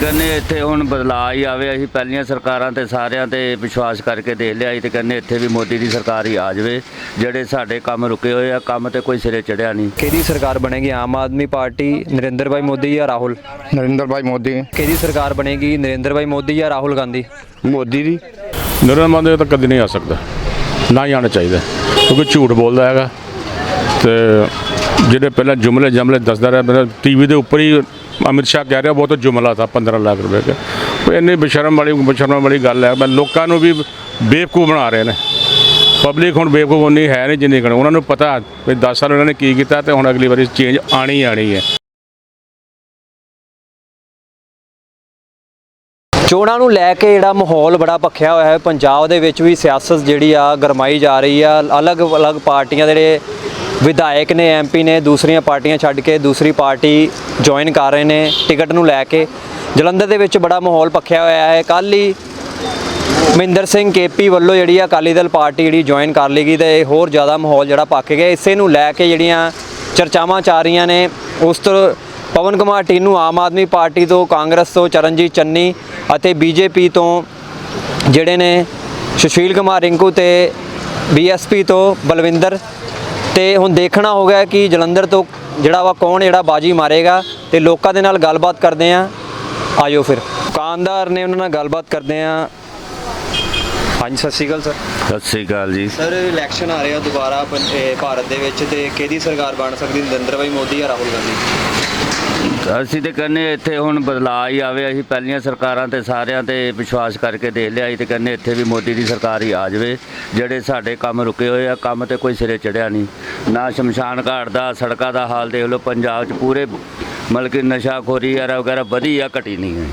ਕਹਿੰਦੇ ਇੱਥੇ ਹੁਣ ਬਦਲਾਅ ਹੀ ਆਵੇ ਅਸੀਂ ਪਹਿਲੀਆਂ ਸਰਕਾਰਾਂ ਤੇ ਸਾਰਿਆਂ ਤੇ ਵਿਸ਼ਵਾਸ ਕਰਕੇ ਦੇਖ ਲਿਆ ਸੀ ਤੇ ਕਹਿੰਦੇ ਇੱਥੇ ਵੀ ਮੋਦੀ ਦੀ ਸਰਕਾਰ ਹੀ ਆ ਜਾਵੇ ਜਿਹੜੇ ਸਾਡੇ ਕੰਮ ਰੁਕੇ ਹੋਏ ਆ ਕੰਮ ਤੇ ਕੋਈ ਸਿਰੇ ਚੜਿਆ ਨਹੀਂ। ਕਿਹਦੀ ਸਰਕਾਰ ਬਣੇਗੀ? ਆਮ ਆਦਮੀ ਪਾਰਟੀ ਨਰਿੰਦਰ ਭਾਈ ਮੋਦੀ ਜਾਂ ਰਾਹੁਲ? ਨਰਿੰਦਰ ਭਾਈ ਮੋਦੀ। ਕਿਹਦੀ ਸਰਕਾਰ ਬਣੇਗੀ ਨਰਿੰਦਰ ਭਾਈ ਮੋਦੀ ਜਾਂ ਰਾਹੁਲ ਗਾਂਧੀ? ਮੋਦੀ ਦੀ। ਨਰਿੰਦਰ ਮੋਦੀ ਤਾਂ ਕਦੇ ਨਹੀਂ ਆ ਸਕਦਾ ਨਾ ਹੀ ਆਉਣਾ ਚਾਹੀਦਾ ਕਿਉਂਕਿ ਝੂਠ ਬੋਲਦਾ ਹੈਗਾ। ਤੇ ਜਿਹੜੇ ਪਹਿਲਾਂ ਜੁਮਲੇ ਜਮਲੇ ਦੱਸਦਾ ਰਿਹਾ ਮੇਰਾ ਟੀਵੀ ਦੇ ਉੱਪਰ ਹੀ ਅਮਿਤ ਸ਼ਾਹ ਕਹਿ ਰਿਹਾ, ਬਹੁਤ ਜੁਮਲਾ था 15 ਲੱਖ ਰੁਪਏ ਦਾ। ਉਹ ਇੰਨੀ ਬੇਸ਼ਰਮ ਵਾਲੀ ਬੇਸ਼ਰਮ ਵਾਲੀ ਗੱਲ ਹੈ। ਮੈਂ ਲੋਕਾਂ ਨੂੰ ਵੀ ਬੇਵਕੂਫ ਬਣਾ ਰਹੇ ਨੇ। ਪਬਲਿਕ ਹੁਣ ਬੇਵਕੂਫ ਉਨੀ ਹੈ ਨਹੀਂ ਜਿੰਨੀ ਕਣ ਉਹਨਾਂ ਨੂੰ ਪਤਾ ਵੀ 10 ਸਾਲ ਉਹਨਾਂ ਨੇ ਕੀ ਕੀਤਾ ਤੇ ਹੁਣ ਅਗਲੀ ਵਾਰੀ ਚੇਂਜ ਆਣੀ ਹੀ ਆਣੀ ਹੈ। ਚੋਣਾਂ ਨੂੰ ਲੈ ਕੇ ਜਿਹੜਾ ਮਾਹੌਲ ਬੜਾ ਭਖਿਆ ਹੋਇਆ ਹੈ। ਪੰਜਾਬ ਦੇ ਵਿੱਚ ਵੀ ਸਿਆਸਤ ਜਿਹੜੀ ਆ ਗਰਮਾਈ ਜਾ ਰਹੀ ਆ। ਅਲੱਗ-ਅਲੱਗ ਪਾਰਟੀਆਂ ਦੇ ਜਿਹੜੇ ਵਿਧਾਇਕ ਨੇ ਐਮਪੀ ਨੇ ਦੂਸਰੀਆਂ ਪਾਰਟੀਆਂ ਛੱਡ ਕੇ ਦੂਸਰੀ ਪਾਰਟੀ ਜੁਆਇਨ ਕਰ ਰਹੇ ਨੇ, ਟਿਕਟ ਨੂੰ ਲੈ ਕੇ। ਜਲੰਧਰ ਦੇ ਵਿੱਚ ਬੜਾ ਮਾਹੌਲ ਪੱਖਿਆ ਹੋਇਆ ਹੈ। ਕੱਲ ਹੀ ਮਹਿੰਦਰ ਸਿੰਘ ਕੇਪੀ ਵੱਲੋਂ ਜਿਹੜੀ ਅਕਾਲੀ ਦਲ ਪਾਰਟੀ ਜਿਹੜੀ ਜੁਆਇਨ ਕਰ ਲਈ ਗਈ ਤੇ ਇਹ ਹੋਰ ਜ਼ਿਆਦਾ ਮਾਹੌਲ ਜਿਹੜਾ ਪੱਕ ਗਿਆ। ਇਸੇ ਨੂੰ ਲੈ ਕੇ ਜਿਹੜੀਆਂ ਚਰਚਾਵਾਂ ਚੱਲ ਰਹੀਆਂ ਨੇ, ਉਸ ਤੋਂ ਪਵਨ ਕੁਮਾਰ ਟੀਨੂ ਆਮ ਆਦਮੀ ਪਾਰਟੀ ਤੋਂ, ਕਾਂਗਰਸ ਤੋਂ, ਚਰਨਜੀਤ ਚੰਨੀ ਅਤੇ ਬੀਜੇਪੀ ਤੋਂ ਜਿਹੜੇ ਨੇ ਸੁਸ਼ੀਲ ਕੁਮਾਰ ਰਿੰਕੂ ਤੇ ਬੀਐਸਪੀ ਤੋਂ ਬਲਵਿੰਦਰ ਤੇ ਹੁਣ ਦੇਖਣਾ ਹੋਗਾ ਕਿ ਜਲੰਧਰ ਤੋਂ ਜਿਹੜਾ ਵਾ ਕੌਣ ਜਿਹੜਾ ਬਾਜੀ ਮਾਰੇਗਾ ਤੇ ਲੋਕਾਂ ਦੇ ਨਾਲ ਗੱਲਬਾਤ ਕਰਦੇ ਆ ਆਇਓ ਫਿਰ। ਦੁਕਾਨਦਾਰ ਨੇ ਉਹਨਾਂ ਨਾਲ ਗੱਲਬਾਤ ਕਰਦੇ ਆ ਹਾਂਜੀ ਸਤਿ ਸ਼੍ਰੀ ਅਕਾਲ ਸਰ। ਸਤਿ ਸ੍ਰੀ ਅਕਾਲ ਜੀ। ਸਰ ਇਲੈਕਸ਼ਨ ਆ ਰਿਹਾ ਦੁਬਾਰਾ ਪੰ- ਇਹ ਭਾਰਤ ਦੇ ਵਿੱਚ ਤੇ ਕਿਹਦੀ ਸਰਕਾਰ ਬਣ ਸਕਦੀ? ਨਰਿੰਦਰ ਭਾਈ ਮੋਦੀ ਜਾਂ ਰਾਹੁਲ ਗਾਂਧੀ? ਅਸੀਂ ਤੇ ਕਹਿੰਦੇ ਇੱਥੇ ਹੁਣ ਬਦਲਾਅ ਹੀ ਆਵੇ, ਅਸੀਂ ਪਹਿਲੀਆਂ ਸਰਕਾਰਾਂ ਤੇ ਸਾਰਿਆਂ ਤੇ ਵਿਸ਼ਵਾਸ ਕਰਕੇ ਦੇਖ ਲਿਆ ਸੀ ਤੇ ਕਹਿੰਦੇ ਇੱਥੇ ਵੀ ਮੋਦੀ ਦੀ ਸਰਕਾਰ ਹੀ ਆ ਜਾਵੇ, ਜਿਹੜੇ ਸਾਡੇ ਕੰਮ ਰੁਕੇ ਹੋਏ ਆ, ਕੰਮ ਤੇ ਕੋਈ ਸਿਰੇ ਚੜਿਆ ਨਹੀਂ। ਨਾ ਸ਼ਮਸ਼ਾਨ ਘਾਟ ਦਾ, ਸੜਕਾਂ ਦਾ ਹਾਲ ਦੇਖ ਲਓ, ਪੰਜਾਬ 'ਚ ਪੂਰੇ ਮਤਲਬ ਕਿ ਨਸ਼ਾਖੋਰੀ ਵਗੈਰਾ ਵਗੈਰਾ ਵਧੀ ਆ, ਘਟੀ ਨਹੀਂ ਹੈ।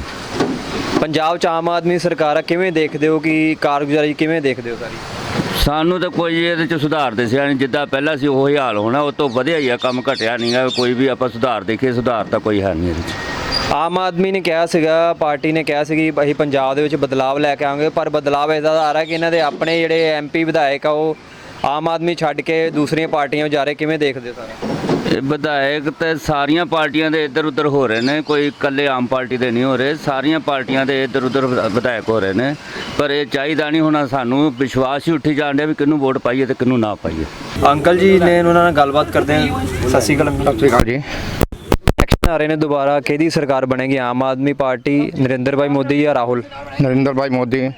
ਪੰਜਾਬ 'ਚ ਆਮ ਆਦਮੀ ਸਰਕਾਰ ਆ, ਕਿਵੇਂ ਦੇਖਦੇ ਹੋ ਕਿ ਕਾਰਗੁਜ਼ਾਰੀ ਕਿਵੇਂ ਦੇਖਦੇ ਹੋ ਸਾਰੀ? ਸਾਨੂੰ ਤਾਂ ਕੋਈ ਇਹਦੇ 'ਚ ਸੁਧਾਰ ਦਿਸਿਆ ਨਹੀਂ ਜਿੱਦਾਂ ਪਹਿਲਾਂ ਸੀ, ਉਹੀ ਹਾਲ ਹੋਣਾ। ਉਹ ਤੋਂ ਵਧਿਆ ਹੀ ਆ, ਕੰਮ ਘਟਿਆ ਨਹੀਂ ਗਾ। ਕੋਈ ਵੀ ਆਪਾਂ ਸੁਧਾਰ ਦੇਖੀਏ, ਸੁਧਾਰ ਤਾਂ ਕੋਈ ਹੈ ਨਹੀਂ ਇਹਦੇ 'ਚ। ਆਮ ਆਦਮੀ ਨੇ ਕਿਹਾ ਸੀਗਾ, ਪਾਰਟੀ ਨੇ ਕਿਹਾ ਸੀ ਕਿ ਅਸੀਂ ਪੰਜਾਬ ਦੇ ਵਿੱਚ ਬਦਲਾਵ ਲੈ ਕੇ ਆਵਾਂਗੇ, ਪਰ ਬਦਲਾਵ ਇਹਦਾ ਆ ਰਿਹਾ ਕਿ ਇਹਨਾਂ ਦੇ ਆਪਣੇ ਜਿਹੜੇ ਐਮਪੀ ਵਿਧਾਇਕ ਆ, ਉਹ ਆਮ ਆਦਮੀ ਛੱਡ ਕੇ ਦੂਸਰੀਆਂ ਪਾਰਟੀਆਂ ਜਾ ਰਹੇ। ਕਿਵੇਂ ਦੇਖਦੇ ਹੋ ਸਾਰਾ? ਇਹ ਵਿਧਾਇਕ ਤੇ ਸਾਰੀਆਂ ਪਾਰਟੀਆਂ ਦੇ ਇੱਧਰ ਉੱਧਰ ਹੋ ਰਹੇ ਨੇ ਕੋਈ ਇਕੱਲੇ ਆਮ ਪਾਰਟੀ ਦੇ ਨਹੀਂ ਹੋ ਰਹੇ ਸਾਰੀਆਂ ਪਾਰਟੀਆਂ ਦੇ ਇੱਧਰ ਉੱਧਰ ਵਿਧਾ- ਵਿਧਾਇਕ ਹੋ ਰਹੇ ਨੇ ਪਰ ਇਹ ਚਾਹੀਦਾ ਨਹੀਂ ਹੁਣ ਸਾਨੂੰ ਵਿਸ਼ਵਾਸ ਹੀ ਉੱਠੀ ਜਾਣ ਡਿਆ ਵੀ ਕਿਹਨੂੰ ਵੋਟ ਪਾਈਏ ਤੇ ਕਿਹਨੂੰ ਨਾ ਪਾਈਏ। ਅੰਕਲ ਜੀ ਨੇ ਉਹਨਾਂ ਨਾਲ ਗੱਲਬਾਤ ਕਰਦੇ ਹਾਂ। ਸਤਿ ਸ਼੍ਰੀ ਅਕਾਲ ਅੰਕਲ। ਸਤਿ ਸ਼੍ਰੀ ਅਕਾਲ ਜੀ। ਇਲੈਕਸ਼ਨ ਆ ਰਹੇ ਨੇ ਦੁਬਾਰਾ ਕਿਹਦੀ ਸਰਕਾਰ ਬਣੇਗੀ? ਆਮ ਆਦਮੀ ਪਾਰਟੀ ਨਰਿੰਦਰ ਭਾਈ ਮੋਦੀ ਜਾਂ ਰਾਹੁਲ? ਨਰਿੰਦਰ ਭਾਈ ਮੋਦੀ।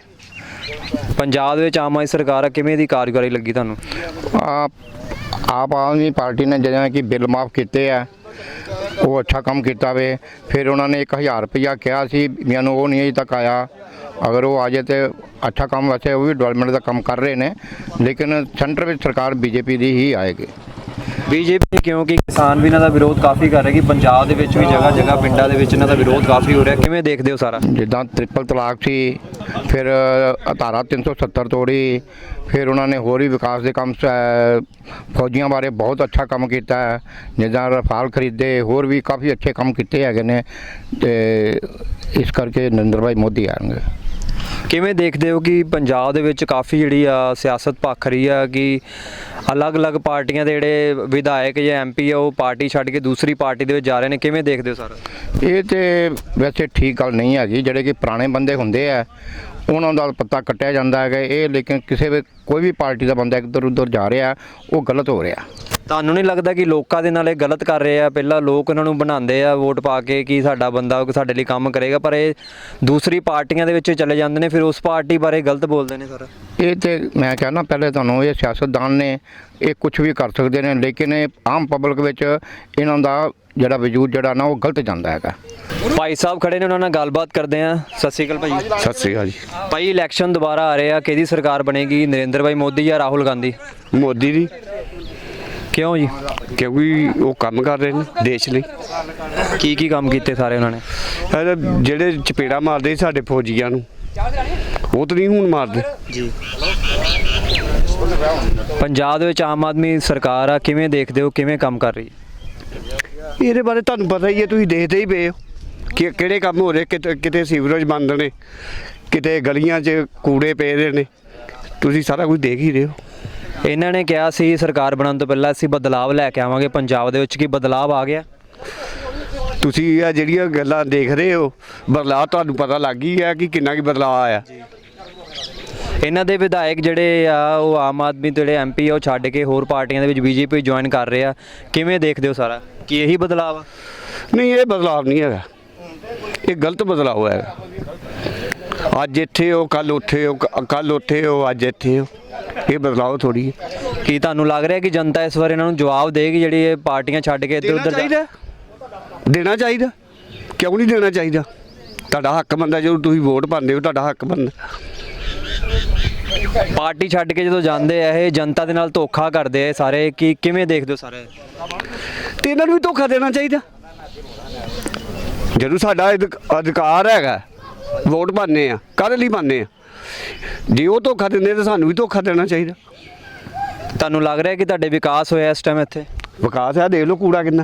ਪੰਜਾਬ ਦੇ ਵਿੱਚ ਆਮ ਆਦਮੀ ਸਰਕਾਰ ਆ ਕਿਵੇਂ ਦੀ ਕਾਰਗੁਜ਼ਾਰੀ ਲੱਗੀ ਤੁਹਾਨੂੰ? ਆਪ ਆਪ ਆਦਮੀ ਪਾਰਟੀ ਨੇ ਜਿਵੇਂ ਕਿ ਬਿੱਲ ਮਾਫ ਕੀਤੇ ਆ ਉਹ ਅੱਛਾ ਕੰਮ ਕੀਤਾ ਵੇ। ਫਿਰ ਉਹਨਾਂ ਨੇ 1000 ਰੁਪਇਆ ਕਿਹਾ ਸੀ ਮੈਨੂੰ ਉਹ ਨਹੀਂ ਅਜੇ ਤੱਕ ਆਇਆ। ਅਗਰ ਉਹ ਆ ਜਾਏ ਤੇ ਅੱਛਾ ਕੰਮ ਵੈਸੇ ਉਹ ਵੀ ਡਿਵੈਲਪਮੈਂਟ ਦਾ ਕੰਮ ਕਰ ਰਹੇ ਨੇ ਲੇਕਿਨ ਸੈਂਟਰ ਵਿੱਚ ਸਰਕਾਰ ਬੀਜੇਪੀ ਦੀ ਹੀ ਆਏਗੀ। ਬੀਜੇਪੀ ਕਿਉਂਕਿ ਕਿਸਾਨ ਵੀ ਇਹਨਾਂ ਦਾ ਵਿਰੋਧ ਕਾਫੀ ਕਰ ਰਹੇ ਕਿ ਪੰਜਾਬ ਦੇ ਵਿੱਚ ਵੀ ਜਗ੍ਹਾ ਜਗ੍ਹਾ ਪਿੰਡਾਂ ਦੇ ਵਿੱਚ ਇਹਨਾਂ ਦਾ ਵਿਰੋਧ ਕਾਫੀ ਹੋ ਰਿਹਾ। ਕਿਵੇਂ ਦੇਖਦੇ ਹੋ ਸਾਰਾ? ਜਿੱਦਾਂ ਟ੍ਰਿਪਲ ਤਲਾਕ ਸੀ ਫਿਰ ਧਾਰਾ 370 ਤੋੜੀ ਫਿਰ ਉਹਨਾਂ ਨੇ ਹੋਰ ਵੀ ਵਿਕਾਸ ਦੇ ਕੰਮ ਫੌਜੀਆਂ ਬਾਰੇ ਬਹੁਤ ਅੱਛਾ ਕੰਮ ਕੀਤਾ ਹੈ। ਜਿੱਦਾਂ ਰਫਾਲ ਖਰੀਦੇ ਹੋਰ ਵੀ ਕਾਫੀ ਅੱਛੇ ਕੰਮ ਕੀਤੇ ਹੈਗੇ ਨੇ ਤੇ ਇਸ ਕਰਕੇ ਨਰਿੰਦਰ ਭਾਈ ਮੋਦੀ ਆਣਗੇ। ਕਿਵੇਂ ਦੇਖਦੇ ਹੋ ਕਿ ਪੰਜਾਬ ਦੇ ਵਿੱਚ ਕਾਫੀ ਜਿਹੜੀ ਆ ਸਿਆਸਤ ਭਖ ਰਹੀ ਆ ਕਿ ਅਲੱਗ-ਅਲੱਗ ਪਾਰਟੀਆਂ ਦੇ ਜਿਹੜੇ ਵਿਧਾਇਕ ਜਾਂ ਐਮਪੀ ਆ ਉਹ ਪਾਰਟੀ ਛੱਡ ਕੇ ਦੂਸਰੀ ਪਾਰਟੀ ਦੇ ਵਿੱਚ ਜਾ ਰਹੇ ਨੇ? ਕਿਵੇਂ ਦੇਖਦੇ ਹੋ ਸਾਰਾ? ਇਹ ਤੇ ਵੈਸੇ ਠੀਕ ਗੱਲ ਨਹੀਂ ਹੈਗੀ ਜਿਹੜੇ ਕਿ ਪੁਰਾਣੇ ਬੰਦੇ ਹੁੰਦੇ ਆ ਉਹਨਾਂ ਦਾ ਪੱਤਾ ਕੱਟਿਆ ਜਾਂਦਾ ਹੈਗਾ, ਇਹ ਲੇਕਿਨ ਕਿਸੇ ਵੀ, ਕੋਈ ਵੀ ਪਾਰਟੀ ਦਾ ਬੰਦਾ ਇੱਧਰ ਉੱਧਰ ਜਾ ਰਿਹਾ, ਉਹ ਗਲਤ ਹੋ ਰਿਹਾ। ਤੁਹਾਨੂੰ ਨਹੀਂ ਲੱਗਦਾ ਕਿ ਲੋਕਾਂ ਦੇ ਨਾਲ ਇਹ ਗਲਤ ਕਰ ਰਹੇ ਆ? ਪਹਿਲਾਂ ਲੋਕ ਇਹਨਾਂ ਨੂੰ ਬਣਾਉਂਦੇ ਆ ਵੋਟ ਪਾ ਕੇ ਕਿ ਸਾਡਾ ਬੰਦਾ ਉਹ ਸਾਡੇ ਲਈ ਕੰਮ ਕਰੇਗਾ ਪਰ ਇਹ ਦੂਸਰੀ ਪਾਰਟੀਆਂ ਦੇ ਵਿੱਚ ਚਲੇ ਜਾਂਦੇ ਨੇ ਫਿਰ ਉਸ ਪਾਰਟੀ ਬਾਰੇ ਗਲਤ ਬੋਲਦੇ ਨੇ ਸਰ। ਇਹ ਤੇ ਮੈਂ ਕਹਿੰਦਾ ਪਹਿਲੇ ਤੁਹਾਨੂੰ ਇਹ ਸਿਆਸਤਦਾਨ ਨੇ ਇਹ ਕੁਝ ਵੀ ਕਰ ਸਕਦੇ ਨੇ ਲੇਕਿਨ ਇਹ ਆਮ ਪਬਲਿਕ ਵਿੱਚ ਇਹਨਾਂ ਦਾ ਜਿਹੜਾ ਵਜੂਦ ਜਿਹੜਾ ਨਾ ਉਹ ਗਲਤ ਜਾਂਦਾ ਹੈਗਾ। ਭਾਈ ਸਾਹਿਬ ਖੜੇ ਨੇ ਉਹਨਾਂ ਨਾਲ ਗੱਲਬਾਤ ਕਰਦੇ ਆ ਸਤਿ ਸ਼੍ਰੀ ਅਕਾਲ ਭਾਈ ਸਤਿ ਸ੍ਰੀ ਅਕਾਲ ਜੀ। ਭਾਈ ਇਲੈਕਸ਼ਨ ਦੁਬਾਰਾ ਆ ਰਹੇ ਆ ਕਿਹਦੀ ਸਰਕਾਰ ਬਣੇਗੀ? ਨਰਿੰਦਰ ਭਾਈ ਮੋਦੀ ਜਾਂ ਰਾਹੁਲ ਗਾਂਧੀ? ਮੋਦੀ ਦੀ। ਕਿਉਂ ਜੀ? ਕਿਉਂਕਿ ਉਹ ਕੰਮ ਕਰ ਰਹੇ ਨੇ ਦੇਸ਼ ਲਈ। ਕੀ ਕੀ ਕੰਮ ਕੀਤੇ ਸਾਰੇ ਉਹਨਾਂ ਨੇ? ਇਹ ਜਿਹੜੇ ਚਪੇੜਾ ਮਾਰਦੇ ਸੀ ਸਾਡੇ ਫੌਜੀਆਂ ਨੂੰ ਉਹ ਤਾਂ ਨਹੀਂ ਹੁਣ ਮਾਰਦੇ। ਜੀ। ਪੰਜਾਬ ਦੇ ਵਿੱਚ ਆਮ ਆਦਮੀ ਸਰਕਾਰ ਆ ਕਿਵੇਂ ਦੇਖਦੇ ਹੋ ਕਿਵੇਂ ਕੰਮ ਕਰ ਰਹੀ? ਹੈ ਇਹਦੇ ਬਾਰੇ ਤੁਹਾਨੂੰ ਪਤਾ ਹੀ ਹੈ ਤੁਸੀਂ ਦੇਖਦੇ ਹੀ ਪਏ ਹੋ। ਕਿ ਕਿਹੜੇ ਕੰਮ ਹੋ ਰਹੇ ਕਿਤੇ ਕਿਤੇ ਸੀਵਰੇਜ ਬੰਦ ਨੇ ਕਿਤੇ ਗਲੀਆਂ 'ਚ ਕੂੜੇ ਪਏ ਰਹੇ ਨੇ। ਤੁਸੀਂ ਸਾਰਾ ਕੁਝ ਦੇਖ ਹੀ ਰਹੇ ਹੋ। ਇਹਨਾਂ ਨੇ ਕਿਹਾ ਸੀ ਸਰਕਾਰ ਬਣਾਉਣ ਤੋਂ ਪਹਿਲਾਂ ਅਸੀਂ ਬਦਲਾਵ ਲੈ ਕੇ ਆਵਾਂਗੇ ਪੰਜਾਬ ਦੇ ਵਿੱਚ ਕੀ ਬਦਲਾਵ ਆ ਗਿਆ? ਤੁਸੀਂ ਇਹ ਜਿਹੜੀਆਂ ਗੱਲਾਂ ਦੇਖ ਰਹੇ ਹੋ ਬਦਲਾਅ ਤੁਹਾਨੂੰ ਪਤਾ ਲੱਗ ਹੀ ਹੈ ਕਿ ਕਿੰਨਾ ਕੀ ਬਦਲਾਅ ਆਇਆ। ਇਹਨਾਂ ਦੇ ਵਿਧਾਇਕ ਜਿਹੜੇ ਆ ਉਹ ਆਮ ਆਦਮੀ ਜਿਹੜੇ ਐਮਪੀ ਆ ਉਹ ਛੱਡ ਕੇ ਹੋਰ ਪਾਰਟੀਆਂ ਦੇ ਵਿੱਚ ਬੀਜੇਪੀ ਜੁਆਇਨ ਕਰ ਰਹੇ ਆ। ਕਿਵੇਂ ਦੇਖਦੇ ਹੋ ਸਾਰਾ? ਕੀ ਇਹੀ ਬਦਲਾਅ ਆ? ਨਹੀਂ ਇਹ ਬਦਲਾਅ ਨਹੀਂ ਹੈਗਾ। ਇਹ ਗਲਤ ਬਦਲਾਅ ਹੈਗਾ। ਅੱਜ ਇੱਥੇ ਹੋ ਕੱਲ ਉੱਥੇ ਹੋ ਕੱਲ ਉੱਥੇ ਹੋ ਅੱਜ ਇੱਥੇ ਹੋ। ਇਹ ਬਦਲਾਅ ਥੋੜੀ ਕੀ ਤੁਹਾਨੂੰ ਲੱਗ ਰਿਹਾ ਕਿ ਜਨਤਾ ਇਸ ਵਾਰ ਇਹਨਾਂ ਨੂੰ ਜਵਾਬ ਦੇਗੀ ਜਿਹੜੀ ਇਹ ਪਾਰਟੀਆਂ ਛੱਡ ਕੇ ਇੱਧਰ ਦੇਣਾ ਉੱਧਰ ਚਾਹੀਦਾ। ਦੇਣਾ ਚਾਹੀਦਾ। ਕਿਉਂ ਨਹੀਂ ਦੇਣਾ ਚਾਹੀਦਾ? ਤੁਹਾਡਾ ਹੱਕ ਬੰਦਾ ਜਦੋਂ ਤੁਸੀਂ ਵੋਟ ਪਾਉਂਦੇ ਹੋ ਤੁਹਾਡਾ ਹੱਕ ਬੰਦਾ। ਪਾਰਟੀ ਛੱਡ ਕੇ ਜਦੋਂ ਜਾਂਦੇ ਆ ਇਹ ਜਨਤਾ ਦੇ ਨਾਲ ਧੋਖਾ ਕਰਦੇ ਆ ਸਾਰੇ। ਕੀ ਕਿਵੇਂ ਦੇਖਦੇ ਹੋ ਸਾਰੇ? ਤੇ ਇਹਨਾਂ ਨੂੰ ਵੀ ਧੋਖਾ ਦੇਣਾ ਚਾਹੀਦਾ। ਜਦੋਂ ਸਾਡਾ ਅਧਿਕ- ਅਧਿਕਾਰ ਹੈਗਾ ਵੋਟ ਪਾਉਂਦੇ ਆ ਕਾਹਦੇ ਲਈ ਪਾਉਂਦੇ ਆ? ਜੇ ਉਹ ਧੋਖਾ ਦਿੰਦੇ ਤਾਂ ਸਾਨੂੰ ਵੀ ਧੋਖਾ ਦੇਣਾ ਚਾਹੀਦਾ। ਤੁਹਾਨੂੰ ਲੱਗ ਰਿਹਾ ਕਿ ਤੁਹਾਡੇ ਵਿਕਾਸ ਹੋਇਆ ਇਸ ਟਾਈਮ ਇੱਥੇ? ਵਿਕਾਸ ਹੈ ਦੇਖ ਲਓ ਕੂੜਾ ਕਿੰਨਾ।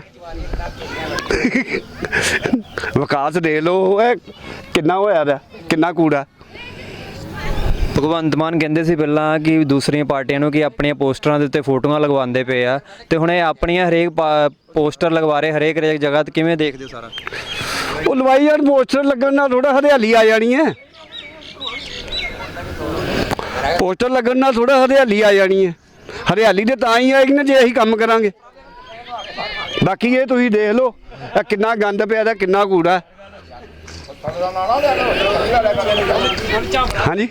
ਵਿਕਾਸ ਦੇਖ ਲਓ ਇਹ ਕਿੰਨਾ ਹੋਇਆ ਦਾ ਕਿੰਨਾ ਕੂੜਾ। ਭਗਵੰਤ ਮਾਨ ਕਹਿੰਦੇ ਸੀ ਪਹਿਲਾਂ ਕਿ ਦੂਸਰੀਆਂ ਪਾਰਟੀਆਂ ਨੂੰ ਕਿ ਆਪਣੀਆਂ ਪੋਸਟਰਾਂ ਦੇ ਉੱਤੇ ਫੋਟੋਆਂ ਲਗਵਾਉਂਦੇ ਪਏ ਆ। ਤੇ ਹੁਣ ਇਹ ਆਪਣੀਆਂ ਹਰੇਕ ਪੋਸਟਰ ਲਗਵਾ ਰਹੇ ਹਰੇਕ ਹਰੇਕ ਜਗ੍ਹਾ ਤੇ ਕਿਵੇਂ ਦੇਖਦੇ ਹੋ ਸਾਰਾ? ਉਹ ਲਵਾਈ ਯਾਰ ਪੋਸਟਰ ਲੱਗਣ ਨਾਲ ਥੋੜਾ ਹਰਿਆਲੀ ਆ ਜਾਣੀ ਹੈ। ਪੋਸਟਰ ਲੱਗਣ ਨਾਲ ਥੋੜਾ ਹਰਿਆਲੀ ਆ ਜਾਣੀ ਹੈ। ਹਰਿਆਲੀ ਤੇ ਤਾਂ ਹੀ ਆਏਗੀ ਨਾ ਜੇ ਅਸੀਂ ਕੰਮ ਕਰਾਂਗੇ। ਬਾਕੀ ਇਹ ਤੁਸੀਂ ਦੇਖ ਲਓ ਇਹ ਕਿੰਨਾ ਗੰਦ ਪਿਆ ਦਾ ਕਿੰਨਾ ਕੂੜਾ। ਹਾਂਜੀ।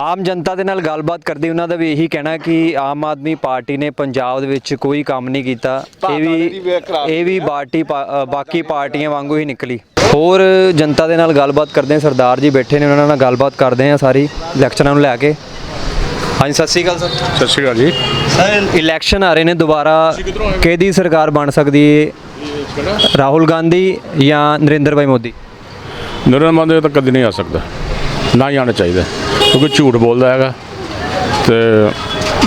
ਆਮ ਜਨਤਾ ਦੇ ਨਾਲ ਗੱਲਬਾਤ ਕਰਦੇ ਉਹਨਾਂ ਦਾ ਵੀ ਇਹੀ ਕਹਿਣਾ ਕਿ ਆਮ ਆਦਮੀ ਪਾਰਟੀ ਨੇ ਪੰਜਾਬ ਦੇ ਵਿੱਚ ਕੋਈ ਕੰਮ ਨਹੀਂ ਕੀਤਾ। ਇਹ ਵੀ ਇਹ ਵੀ ਬਾਕੀ ਪਾਰਟੀਆਂ ਵਾਂਗੂ ਹੀ ਨਿਕਲੀ। ਹੋਰ ਜਨਤਾ ਦੇ ਨਾਲ ਗੱਲਬਾਤ ਕਰਦੇ ਹਾਂ। ਸਰਦਾਰ ਜੀ ਬੈਠੇ ਨੇ ਉਹਨਾਂ ਨਾਲ ਗੱਲਬਾਤ ਕਰਦੇ ਹਾਂ ਸਾਰੀ ਇਲੈਕਸ਼ਨਾਂ ਨੂੰ ਲੈ ਕੇ। ਹਾਂਜੀ ਸਤਿ ਸ਼੍ਰੀ ਅਕਾਲ ਸਰ। ਸਤਿ ਸ਼੍ਰੀ ਅਕਾਲ ਜੀ। ਸਰ ਇਲੈਕਸ਼ਨ ਆ ਰਹੇ ਨੇ ਦੁਬਾਰਾ ਕਿਹਦੀ ਸਰਕਾਰ ਬਣ ਸਕਦੀ ਹੈ ਰਾਹੁਲ ਗਾਂਧੀ ਜਾਂ ਨਰਿੰਦਰ ਭਾਈ ਮੋਦੀ? ਨਰਿੰਦਰ ਮੋਦੀ ਤਾਂ ਕਦੀ ਨਹੀਂ ਆ ਸਕਦਾ। ਨਾ ਹੀ ਆਉਣਾ ਚਾਹੀਦਾ ਕਿਉਂਕਿ ਝੂਠ ਬੋਲਦਾ ਹੈਗਾ। ਤੇ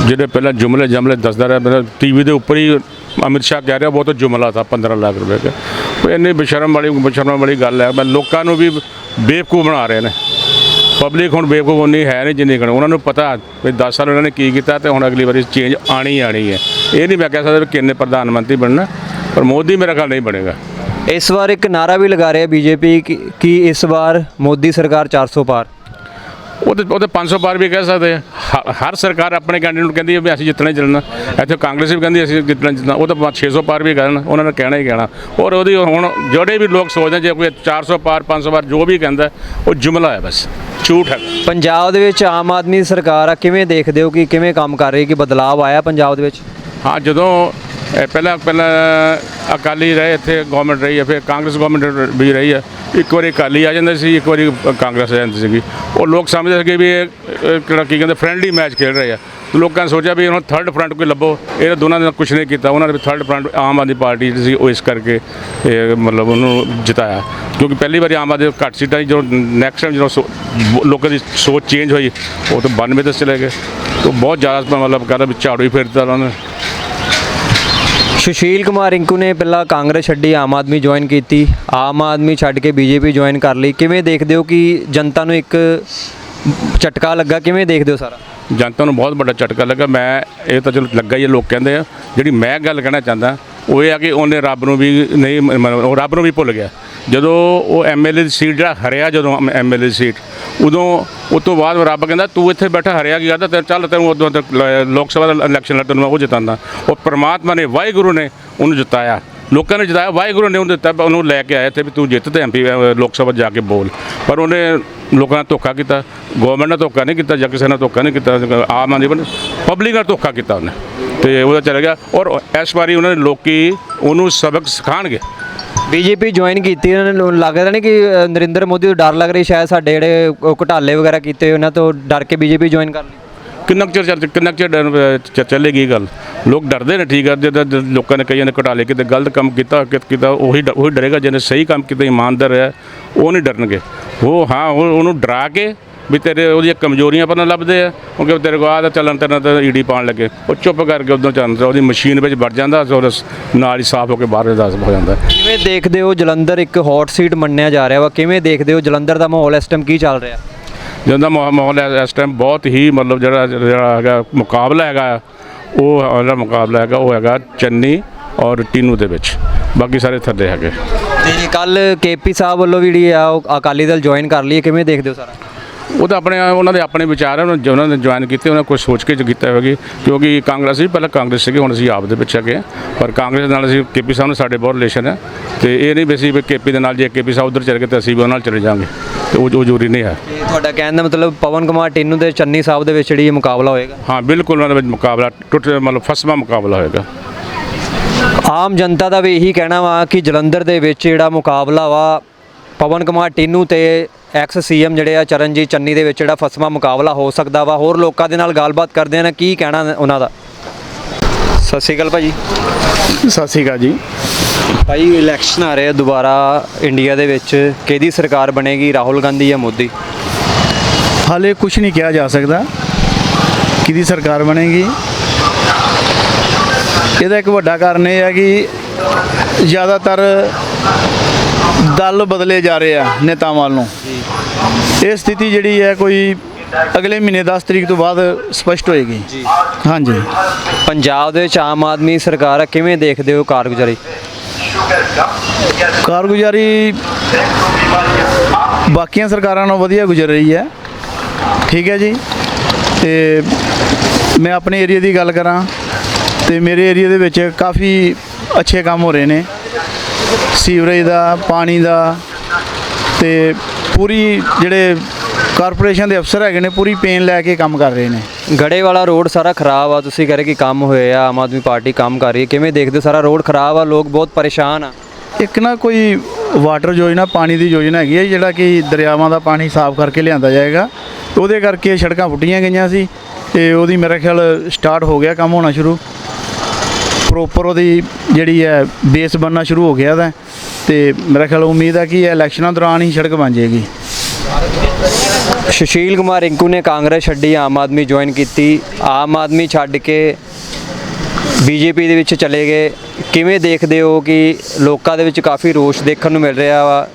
ਜਿਹੜੇ ਪਹਿਲਾਂ ਜੁਮਲੇ ਜਮਲੇ ਦੱਸਦਾ ਰਿਹਾ ਮੇਰਾ ਟੀਵੀ ਦੇ ਉੱਪਰ ਹੀ ਅਮਿਤ ਸ਼ਾਹ ਕਹਿ ਰਿਹਾ ਉਹ ਤਾਂ ਜੁਮਲਾ था 15 ਲੱਖ ਰੁਪਏ ਦਾ। ਇੰਨੀ ਬੇਸ਼ਰਮ ਵਾਲੀ ਬੇਸ਼ਰਮ ਵਾਲੀ ਗੱਲ ਹੈ। ਮੈਂ ਲੋਕਾਂ ਨੂੰ ਵੀ ਬੇਵਕੂਫ ਬਣਾ ਰਹੇ ਨੇ। ਪਬਲਿਕ ਹੁਣ ਬੇਵਕੂਫ ਉਨੀ ਹੈ ਨਹੀਂ ਜਿੰਨੀ ਕਣ ਉਹਨਾਂ ਨੂੰ ਪਤਾ ਵੀ 10 ਸਾਲ ਉਹਨਾਂ ਨੇ ਕੀ ਕੀਤਾ ਤੇ ਹੁਣ ਅਗਲੀ ਵਾਰੀ ਚੇਂਜ ਆਣੀ ਹੀ ਆਣੀ ਹੈ। ਇਹ ਨਹੀਂ ਮੈਂ ਕਹਿ ਸਕਦਾ ਵੀ ਕਿੰਨੇ ਪ੍ਰਧਾਨ ਮੰਤਰੀ ਬਣਨਾ, ਪਰ ਮੋਦੀ ਮੇਰਾ ਖਿਆਲ ਨਹੀਂ ਬਣੇਗਾ। ਇਸ ਵਾਰ ਇੱਕ ਨਾਰਾ ਵੀ ਲਗਾ ਰਿਹਾ ਬੀਜੇਪੀ ਕਿ ਇਸ ਵਾਰ ਮੋਦੀ ਸਰਕਾਰ 400 ਪਾਰ। ਉਹਦੇ ਉਹਦੇ 500 ਪਾਰ ਵੀ ਕਹਿ ਸਕਦੇ ਆ। ਹਰ ਸਰਕਾਰ ਆਪਣੇ ਕੈਂਡੀਡੇਟ ਨੂੰ ਕਹਿੰਦੀ ਹੈ ਵੀ ਅਸੀਂ ਜਿੱਤਣਾ ਹੀ ਚੱਲਣਾ ਇੱਥੇ ਕਾਂਗਰਸ ਵੀ ਕਹਿੰਦੀ ਅਸੀਂ ਜਿੱਤਣਾ ਜਿੱਤਣਾ। ਉਹ ਤਾਂ 600 ਪਾਰ ਵੀ ਕਹਿਣ ਉਹਨਾਂ ਨੇ ਕਹਿਣਾ ਹੀ ਕਹਿਣਾ। ਔਰ ਉਹਦੀ ਹੁਣ ਜਿਹੜੇ ਵੀ ਲੋਕ ਸੋਚਦੇ ਜੇ ਕੋਈ 400 ਪਾਰ 500 ਪਾਰ ਜੋ ਵੀ ਕਹਿੰਦਾ ਉਹ ਜੁਮਲਾ ਹੈ ਬਸ। ਝੂਠ ਹੈ। ਪੰਜਾਬ ਦੇ ਵਿੱਚ ਆਮ ਆਦਮੀ ਸਰਕਾਰ ਆ ਕਿਵੇਂ ਦੇਖਦੇ ਹੋ ਕਿ ਕਿਵੇਂ ਕੰਮ ਕਰ ਰਹੀ ਹੈ ਕਿ ਬਦਲਾਅ ਆਇਆ ਪੰਜਾਬ ਦੇ ਵਿੱਚ? ਹਾਂ ਜਦੋਂ ਇਹ ਪਹਿਲਾਂ ਪਹਿਲਾਂ ਅਕਾਲੀ ਰਹੇ ਇੱਥੇ ਗਵਰਨਮੈਂਟ ਰਹੀ ਹੈ ਫਿਰ ਕਾਂਗਰਸ ਗਵਰਨਮੈਂਟ ਵੀ ਰਹੀ ਹੈ। ਇੱਕ ਵਾਰੀ ਅਕਾਲੀ ਆ ਜਾਂਦਾ ਸੀ ਇੱਕ ਵਾਰੀ ਕਾਂਗਰਸ ਆ ਜਾਂਦੀ ਸੀਗੀ। ਉਹ ਲੋਕ ਸਮਝਦੇ ਸੀਗੇ ਵੀ ਇਹ ਕਿਹੜਾ ਕੀ ਕਹਿੰਦੇ ਫਰੈਂਡਲੀ ਮੈਚ ਖੇਡ ਰਹੇ ਆ। ਲੋਕਾਂ ਨੇ ਸੋਚਿਆ ਵੀ ਹੁਣ ਥਰਡ ਫਰੰਟ ਕੋਈ ਲੱਭੋ। ਇਹ ਦੋਨਾਂ ਨੇ ਕੁਝ ਨਹੀਂ ਕੀਤਾ। ਉਹਨਾਂ ਨੇ third front Aam Aadmi party ਜਿਹੜੀ ਸੀ ਉਹ ਇਸ ਕਰਕੇ ਇਹ ਮਤਲਬ ਉਹਨੂੰ ਜਿਤਾਇਆ। ਕਿਉਂਕਿ ਪਹਿਲੀ ਵਾਰੀ ਆਮ ਆਦਮੀ ਘੱਟ ਸੀਟਾਂ ਸੀ, ਜਦੋਂ ਨੈਕਸਟ ਟਾਈਮ ਜਦੋਂ ਸੋ- ਲੋਕਾਂ ਦੀ ਸੋਚ ਚੇਂਜ ਹੋਈ ਉਹ ਤਾਂ 92 ਤੇ ਚਲੇ ਗਏ। ਉਹ ਬਹੁਤ ਜ਼ਿਆਦਾ ਮਤਲਬ ਕਹਿੰਦਾ ਵੀ ਝਾੜੂ ਹੀ ਫੇਰਤਾ ਉਹਨਾਂ ਨੇ। ਸੁਸ਼ੀਲ ਕੁਮਾਰ ਰਿੰਕੂ ਨੇ ਪਹਿਲਾਂ ਕਾਂਗਰਸ ਛੱਡੀ ਆਮ ਆਦਮੀ ਜੁਆਇਨ ਕੀਤੀ। ਆਮ ਆਦਮੀ ਛੱਡ ਕੇ ਬੀਜੇਪੀ ਜੁਆਇਨ ਕਰ ਲਈ। ਕਿਵੇਂ ਦੇਖਦੇ ਹੋ ਕਿ ਜਨਤਾ ਨੂੰ ਇੱਕ ਝਟਕਾ ਲੱਗਾ? ਕਿਵੇਂ ਦੇਖਦੇ ਹੋ ਸਾਰਾ? ਜਨਤਾ ਨੂੰ ਬਹੁਤ ਵੱਡਾ ਝਟਕਾ ਲੱਗਾ। ਮੈਂ ਇਹ ਤਾਂ ਚਲੋ ਲੱਗਾ ਹੀ ਹੈ, ਲੋਕ ਕਹਿੰਦੇ ਆ। ਜਿਹੜੀ ਮੈਂ ਗੱਲ ਕਹਿਣਾ ਚਾਹੁੰਦਾ ਉਹ ਇਹ ਆ ਕਿ ਉਹਨੇ ਰੱਬ ਨੂੰ ਵੀ ਨਹੀਂ ਉਹ ਰੱਬ ਨੂੰ ਵੀ ਭੁੱਲ ਗਿਆ। ਜਦੋਂ ਉਹ ਐਮਐਲਏ ਦੀ ਸੀਟ ਜਿਹੜਾ ਹਰਿਆ ਜਦੋਂ ਐਮਐਲਏ ਦੀ ਸੀਟ, ਉਦੋਂ ਉਸ ਤੋਂ ਬਾਅਦ ਰੱਬ ਕਹਿੰਦਾ, ਤੂੰ ਇੱਥੇ ਬੈਠਾ, ਹਰਿਆ ਕੀ ਕਰਦਾ? ਤੇ ਚੱਲ, ਤੈਨੂੰ ਉਦੋਂ ਤੱਕ ਲੋਕ ਸਭਾ ਦਾ ਇਲੈਕਸ਼ਨ ਲੜ ਤੈਨੂੰ ਮੈਂ ਉਹ ਜਿਤਾਉਂਦਾ ਉਹ ਪ੍ਰਮਾਤਮਾ ਨੇ, ਵਾਹਿਗੁਰੂ ਨੇ ਉਹਨੂੰ ਜਿਤਾਇਆ। ਲੋਕਾਂ ਨੇ ਜਿਤਾਇਆ, ਵਾਹਿਗੁਰੂ ਨੇ ਉਹਨੂੰ ਦਿੱਤਾ, ਉਹਨੂੰ ਲੈ ਕੇ ਆਇਆ ਤੇ ਵੀ ਤੂੰ ਜਿੱਤ ਤੇ ਐਮਪੀ ਲੋਕ ਸਭਾ ਜਾ ਕੇ ਬੋਲ। ਪਰ ਉਹਨੇ ਲੋਕਾਂ ਨਾਲ ਧੋਖਾ ਕੀਤਾ ਗਵਰਨਮੈਂਟ ਨਾਲ ਧੋਖਾ ਨਹੀਂ ਕੀਤਾ, ਜਾਂ ਕਿਸੇ ਨਾਲ ਧੋਖਾ ਨਹੀਂ ਕੀਤਾ, ਆਮ ਆਦਮੀ ਨੇ ਪਬਲਿਕ ਨਾਲ ਧੋਖਾ ਕੀਤਾ ਉਹਨੇ। ਤੇ ਉਹਦਾ ਚਲਾ ਗਿਆ ਔਰ ਇਸ ਵਾਰੀ ਉਹਨਾਂ ਨੇ ਲੋਕੀ ਉਹਨੂੰ ਸਬਕ ਸਿਖਾਣਗੇ ਬੀਜੇਪੀ ਜੁਆਇਨ ਕੀਤੀ ਉਹਨਾਂ ਨੂੰ ਲੱਗਦਾ ਨਹੀਂ ਕਿ ਅ, ਨਰਿੰਦਰ ਮੋਦੀ ਤੋਂ ਡਰ ਲੱਗ ਰਹੀ ਸ਼ਾਇਦ ਸਾਡੇ ਜਿਹੜੇ ਉਹ ਘੁਟਾਲੇ ਵਗੈਰਾ ਕੀਤੇ ਹੋਏ ਉਹਨਾਂ ਤੋਂ ਡਰ ਕੇ ਬੀਜੇਪੀ ਜੁਆਇਨ ਕਰ ਲਈ। ਕਿੰਨਾ ਕੁ ਚਿਰ ਚੱਲ ਕਿੰਨਾ ਕੁ ਚਿਰ ਡਰ- ਚ- ਚੱਲੇਗੀ ਇਹ ਗੱਲ? ਲੋਕ ਡਰਦੇ ਨੇ ਠੀਕ ਆ ਜਦੋਂ ਜਦੋਂ ਲੋਕਾਂ ਨੇ ਕਈਆਂ ਨੇ ਘਟਾਲੇ ਕਿਤੇ ਗਲਤ ਕੰਮ ਕੀਤਾ ਕਿ- ਕੀਤਾ ਉਹੀ ਡ- ਉਹੀ ਡਰੇਗਾ ਜਿਹਨੇ ਸਹੀ ਕੰਮ ਕੀਤਾ ਇਮਾਨਦਾਰ ਹੈ ਉਹ ਨਹੀਂ ਡਰਨਗੇ। ਉਹ ਹਾਂ ਉਹ ਉਹਨੂੰ ਡਰਾ ਕੇ ਵੀ ਤੇਰੇ ਉਹਦੀਆਂ ਕਮਜ਼ੋਰੀਆਂ ਪਰ ਲੱਭਦੇ ਆ ਕਿਉਂਕਿ ਤੇਰੇ ਕੋਲ ਤਾਂ ਚੱਲਣ ਤੇ ਤਾਂ ਈਡੀ ਪਾਉਣ ਲੱਗੇ। ਉਹ ਚੁੱਪ ਕਰਕੇ ਉਦੋਂ ਚੱਲਦਾ ਉਹਦੀ ਮਸ਼ੀਨ ਵਿੱਚ ਵੜ ਜਾਂਦਾ ਔਰ ਨਾਲ ਹੀ ਸਾਫ਼ ਹੋ ਕੇ ਬਾਹਰ ਦੱਸ ਹੋ ਜਾਂਦਾ। ਕਿਵੇਂ ਦੇਖਦੇ ਹੋ ਜਲੰਧਰ ਇੱਕ ਹੌਟ ਸੀਟ ਮੰਨਿਆ ਜਾ ਰਿਹਾ ਵਾ? ਕਿਵੇਂ ਦੇਖਦੇ ਹੋ ਜਲੰਧਰ ਦਾ ਮਾਹੌਲ ਇਸ ਟਾਈਮ ਕੀ ਚੱਲ ਰਿਹਾ? ਜਦੋਂ ਦਾ ਮਾਹੌ- ਮਾਹੌਲ ਇਸ ਟਾਈਮ ਬਹੁਤ ਹੀ ਮਤਲਬ ਜਿਹੜਾ ਜਿਹੜਾ ਹੈਗਾ ਮੁਕਾਬਲਾ ਹੈਗਾ ਉਹ ਜਿਹੜਾ ਮੁਕਾਬਲਾ ਹੈਗਾ ਉਹ ਹੈਗਾ ਚੰਨੀ ਔਰ ਟੀਨੂ ਦੇ ਵਿੱਚ। ਬਾਕੀ ਸਾਰੇ ਥੱਲੇ ਹੈਗੇ। ਤੇ ਕੱਲ ਕੇਪੀ ਸਾਹਿਬ ਵੱਲੋਂ ਵੀ ਜਿਹੜੀ ਆ ਉਹ ਅਕਾਲੀ ਦਲ ਜੁਆਇਨ ਕਰ ਲਈ ਕਿਵੇਂ ਦੇਖਦੇ ਹੋ ਸਾਰਾ? ਉਹ ਤਾਂ ਆਪਣੇ ਉਹਨਾਂ ਦੇ ਆਪਣੇ ਵਿਚਾਰ ਹੈ ਉਹਨਾਂ ਨੇ- ਜੁਆਇਨ ਕੀਤੇ ਉਹਨਾਂ ਕੁਝ ਸੋਚ ਕੇ ਜੋ ਕੀਤਾ ਹੋਵੇਗੀ ਕਿਉਂਕਿ ਕਾਂਗਰਸ ਵੀ ਪਹਿਲਾਂ ਕਾਂਗਰਸ ਸੀਗੇ ਹੁਣ ਅਸੀਂ ਆਪ ਦੇ ਪਿੱਛੇ ਗਏ ਪਰ ਕਾਂਗਰਸ ਨਾਲ ਅਸੀਂ ਕੇਪੀ ਸਾਹਿਬ ਨਾਲ ਸਾਡੇ ਬਹੁਤ ਰਿਲੇਸ਼ਨ ਹੈ ਤੇ ਇਹ ਨਹੀਂ ਵੀ ਅਸੀਂ ਵੀ ਕੇਪੀ ਦੇ ਨਾਲ ਜੇ ਕੇਪੀ ਸਾਹਿਬ ਉਧਰ ਚਲੇ ਗਏ ਤਾਂ ਅਸੀਂ ਵੀ ਉਹਨਾਂ ਨਾਲ ਚਲੇ ਜਾਵਾਂਗੇ। ਤੇ ਉਹ ਉਹ ਜ਼ਰੂਰੀ ਨਹੀਂ ਹੈ। ਤੁਹਾਡਾ ਕਹਿਣ ਦਾ ਮਤਲਬ ਪਵਨ ਕੁਮਾਰ ਟਿੰਨੂ ਤੇ ਚੰਨੀ ਸਾਹਿਬ ਦੇ ਵਿੱਚ ਜਿਹੜੀ ਇਹ ਮੁਕਾਬਲਾ ਹੋਏਗਾ? ਹਾਂ ਬਿਲਕੁਲ ਉਹਨਾਂ ਦੇ ਵਿੱਚ ਮੁਕਾਬਲਾ ਟੁੱਟ ਮਤਲਬ ਫਸਵਾ ਮੁਕਾਬਲਾ ਹੋਏਗਾ। ਆਮ ਜਨਤਾ ਦਾ ਵੀ ਇਹੀ ਕਹਿਣਾ ਵਾ ਕਿ ਜਲੰਧਰ ਦੇ ਵਿੱਚ ਜਿਹੜਾ ਮੁਕਾਬਲਾ ਵਾ ਪਵਨ ਕੁਮਾਰ ਟਿੰਨੂ ਤੇ ਐਕਸ ਸੀਐਮ ਜਿਹੜੇ ਆ ਚਰਨਜੀਤ ਚੰਨੀ ਦੇ ਵਿੱਚ ਜਿਹੜਾ ਫਸਵਾ ਮੁਕਾਬਲਾ ਹੋ ਸਕਦਾ ਵਾ। ਹੋਰ ਲੋਕਾਂ ਦੇ ਨਾਲ ਗੱਲਬਾਤ ਕਰਦੇ ਆ ਨਾ ਕੀ ਕਹਿਣਾ ਉਹਨਾਂ ਦਾ? ਸਤਿ ਸ਼੍ਰੀ ਅਕਾਲ ਭਾਜੀ। ਸਤਿ ਸ਼੍ਰੀ ਅਕਾਲ ਜੀ। ਭਾਈ ਇਲੈਕਸ਼ਨ ਆ ਰਹੇ ਆ ਦੁਬਾਰਾ ਇੰਡੀਆ ਦੇ ਵਿੱਚ। ਕਿਹਦੀ ਸਰਕਾਰ ਬਣੇਗੀ ਰਾਹੁਲ ਗਾਂਧੀ ਜਾਂ ਮੋਦੀ? ਹਾਲੇ ਕੁਝ ਨਹੀਂ ਕਿਹਾ ਜਾ ਸਕਦਾ। ਕਿਹਦੀ ਸਰਕਾਰ ਬਣੇਗੀ? ਇਹਦਾ ਇੱਕ ਵੱਡਾ ਕਾਰਨ ਇਹ ਹੈ ਕਿ ਜ਼ਿਆਦਾਤਰ ਦਲ ਬਦਲੇ ਜਾ ਰਹੇ ਆ ਨੇਤਾਵਾਂ ਵੱਲੋਂ ਇਹ ਸਥਿਤੀ ਜਿਹੜੀ ਹੈ ਕੋਈ ਅਗਲੇ ਮਹੀਨੇ 10 ਤਰੀਕ ਤੋਂ ਬਾਅਦ ਸਪਸ਼ਟ ਹੋਏਗੀ। ਹਾਂਜੀ। ਪੰਜਾਬ ਦੇ ਵਿੱਚ ਆਮ ਆਦਮੀ ਸਰਕਾਰ ਕਿਵੇਂ ਦੇਖਦੇ ਹੋ ਕਾਰਗੁਜ਼ਾਰੀ? ਕਾਰਗੁਜ਼ਾਰੀ ਬਾਕੀਆਂ ਸਰਕਾਰਾਂ ਨਾਲੋਂ ਵਧੀਆ ਗੁਜ਼ਰ ਰਹੀ ਹੈ। ਠੀਕ ਹੈ ਜੀ। ਤੇ ਮੈਂ ਆਪਣੇ ਏਰੀਆ ਦੀ ਗੱਲ ਕਰਾਂ। ਤੇ ਮੇਰੇ ਏਰੀਆ ਦੇ ਵਿੱਚ ਕਾਫੀ ਅੱਛੇ ਕੰਮ ਹੋ ਰਹੇ ਨੇ। ਸੀਵਰੇਜ ਦਾ ਪਾਣੀ ਦਾ ਤੇ ਪੂਰੀ ਜਿਹੜੇ ਕਾਰਪੋਰੇਸ਼ਨ ਦੇ ਅਫਸਰ ਹੈਗੇ ਨੇ ਪੂਰੀ ਪੇਨ ਲੈ ਕੇ ਕੰਮ ਕਰ ਰਹੇ ਨੇ। ਗੜੇ ਵਾਲਾ ਰੋਡ ਸਾਰਾ ਖਰਾਬ ਆ ਤੁਸੀਂ ਕਹਿ ਰਹੇ ਕਿ ਕੰਮ ਹੋਏ ਆ ਆਮ ਆਦਮੀ ਪਾਰਟੀ ਕੰਮ ਕਰ ਰਹੀ ਹੈ। ਕਿਵੇਂ ਦੇਖਦੇ ਹੋ? ਸਾਰਾ ਰੋਡ ਖਰਾਬ ਆ ਲੋਕ ਬਹੁਤ ਪਰੇਸ਼ਾਨ ਆ। ਇੱਕ ਨਾ ਕੋਈ ਵਾਟਰ ਯੋਜਨਾ ਪਾਣੀ ਦੀ ਯੋਜਨਾ ਹੈਗੀ ਹੈ ਜਿਹੜਾ ਕਿ ਦਰਿਆਵਾਂ ਦਾ ਪਾਣੀ ਸਾਫ਼ ਕਰਕੇ ਲਿਆਂਦਾ ਜਾਏਗਾ। ਉਹਦੇ ਕਰਕੇ ਸੜਕਾਂ ਪੁੱਟੀਆਂ ਗਈਆਂ ਸੀ ਤੇ ਉਹਦੀ ਮੇਰੇ ਖਿਆਲ ਸਟਾਰਟ ਹੋ ਗਿਆ ਕੰਮ ਹੋਣਾ ਸ਼ੁਰੂ। ਪ੍ਰੋਪਰ ਉਹਦੀ ਜਿਹੜੀ ਹੈ ਬੇਸ ਬਣਨਾ ਸ਼ੁਰੂ ਹੋ ਗਿਆ ਦਾ ਤੇ ਮੇਰਾ ਖਿਆਲ ਉਮੀਦ ਹੈ ਕਿ ਇਹ ਇਲੈਕਸ਼ਨਾਂ ਦੌਰਾਨ ਹੀ ਸੜਕ ਬਣ ਜਾਏਗੀ। ਸੁਸ਼ੀਲ ਕੁਮਾਰ ਰਿੰਕੂ ਨੇ ਕਾਂਗਰਸ ਛੱਡੀ ਆਮ ਆਦਮੀ ਜੁਆਇਨ ਕੀਤੀ। ਆਮ ਆਦਮੀ ਛੱਡ ਕੇ ਬੀਜੇਪੀ ਦੇ ਵਿੱਚ ਚਲੇ ਗਏ। ਕਿਵੇਂ ਦੇਖਦੇ ਹੋ ਕਿ ਲੋਕਾਂ ਦੇ ਵਿੱਚ ਕਾਫੀ ਰੋਸ਼ ਦੇਖਣ ਨੂੰ ਮਿਲ ਰਿਹਾ ਵਾ?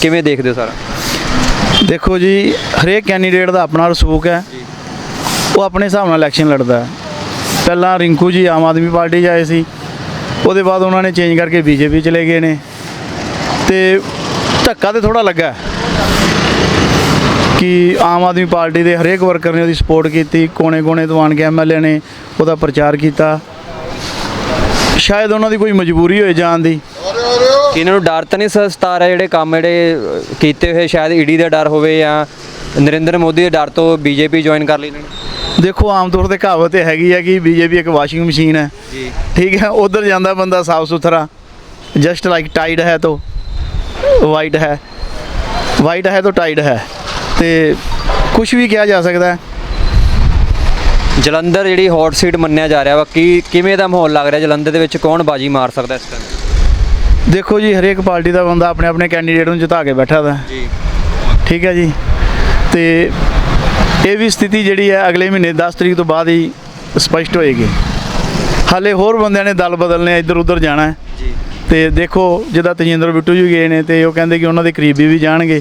ਕਿਵੇਂ ਦੇਖਦੇ ਹੋ ਸਾਰਾ? ਦੇਖੋ ਜੀ ਹਰੇਕ ਕੈਂਡੀਡੇਟ ਦਾ ਆਪਣਾ ਰਸੂਖ ਹੈ। ਉਹ ਆਪਣੇ ਹਿਸਾਬ ਨਾਲ ਇਲੈਕਸ਼ਨ ਲੜਦਾ ਹੈ। ਪਹਿਲਾਂ ਰਿੰਕੂ ਜੀ ਆਮ ਆਦਮੀ ਪਾਰਟੀ 'ਚ ਆਏ ਸੀ। ਉਹਦੇ ਬਾਅਦ ਉਹਨਾਂ ਨੇ ਚੇਂਜ ਕਰਕੇ ਬੀਜੇਪੀ ਚਲੇ ਗਏ ਨੇ। ਤੇ ਧੱਕਾ ਤੇ ਥੋੜਾ ਲੱਗਾ। ਕਿ ਆਮ ਆਦਮੀ ਪਾਰਟੀ ਦੇ ਹਰੇਕ ਵਰਕਰ ਨੇ ਉਹਦੀ ਸਪੋਰਟ ਕੀਤੀ। ਕੋਨੇ-ਕੋਨੇ ਤੋਂ ਆਣ ਕੇ ਐਮਐਲਏ ਨੇ ਉਹਦਾ ਪ੍ਰਚਾਰ ਕੀਤਾ। ਸ਼ਾਇਦ ਉਹਨਾਂ ਦੀ ਕੋਈ ਮਜਬੂਰੀ ਹੋਏ ਜਾਣ ਦੀ। ਕਿ ਇਹਨਾਂ ਨੂੰ ਡਰ ਤਾਂ ਨਹੀਂ ਸ- ਸਤਾ ਰਿਹਾ ਜਿਹੜੇ ਕੰਮ ਜਿਹੜੇ ਕੀਤੇ ਹੋਏ, ਸ਼ਾਇਦ ਈਡੀ ਦਾ ਡਰ ਹੋਵੇ ਜਾਂ ਨਰਿੰਦਰ ਮੋਦੀ ਦੇ ਡਰ ਤੋਂ ਬੀਜੇਪੀ ਜੁਆਇਨ ਕਰ ਲਈ ਇਹਨਾਂ ਨੇ। ਦੇਖੋ ਆਮ ਤੌਰ ਤੇ ਕਹਾਵਤ ਇਹ ਹੈਗੀ ਹੈ ਕਿ ਬੀਜੇਪੀ ਇੱਕ ਵਾਸ਼ਿੰਗ ਮਸ਼ੀਨ ਹੈ। ਜੀ। ਠੀਕ ਹੈ ਉਧਰ ਜਾਂਦਾ ਬੰਦਾ ਸਾਫ਼ ਸੁਥਰਾ ਜਸਟ ਲਾਈਕ ਟਾਈਡ ਹੈ ਤੋ ਵਾਈਟ ਹੈ। ਵਾਈਟ ਹੈ ਤੋ ਟਾਈਡ ਹੈ। ਤੇ ਕੁਝ ਵੀ ਕਿਹਾ ਜਾ ਸਕਦਾ ਹੈ। ਜਲੰਧਰ ਜਿਹੜੀ ਹੌਟ ਸੀਟ ਮੰਨਿਆ ਜਾ ਰਿਹਾ ਵਾ ਕੀ ਕਿਵੇਂ ਦਾ ਮਾਹੌਲ ਲੱਗ ਰਿਹਾ? ਜਲੰਧਰ ਦੇ ਵਿੱਚ ਕੌਣ ਬਾਜੀ ਮਾਰ ਸਕਦਾ ਇਸ ਟਾਈਮ ਦੇਖੋ ਜੀ ਹਰੇਕ ਪਾਰਟੀ ਦਾ ਬੰਦਾ ਆਪਣੇ ਆਪਣੇ ਕੈਂਡੀਡੇਟ ਨੂੰ ਜਿਤਾ ਕੇ ਬੈਠਾ ਦਾ। ਜੀ। ਠੀਕ ਹੈ ਜੀ। ਤੇ ਇਹ ਵੀ ਸਥਿਤੀ ਜਿਹੜੀ ਹੈ ਅਗਲੇ ਮਹੀਨੇ 10 ਤਰੀਕ ਤੋਂ ਬਾਅਦ ਹੀ ਸਪਸ਼ਟ ਹੋਏਗੀ। ਹਾਲੇ ਹੋਰ ਬੰਦਿਆਂ ਨੇ ਦਲ ਬਦਲਨੇ ਇੱਧਰ ਉੱਧਰ ਜਾਣਾ ਹੈ। ਜੀ। ਤੇ ਦੇਖੋ ਜਿੱਦਾਂ ਤਜਿੰਦਰ ਬਿੱਟੂ ਜੀ ਗਏ ਨੇ ਤੇ ਉਹ ਕਹਿੰਦੇ ਕਿ ਉਹਨਾਂ ਦੇ ਕਰੀਬੀ ਵੀ ਜਾਣਗੇ।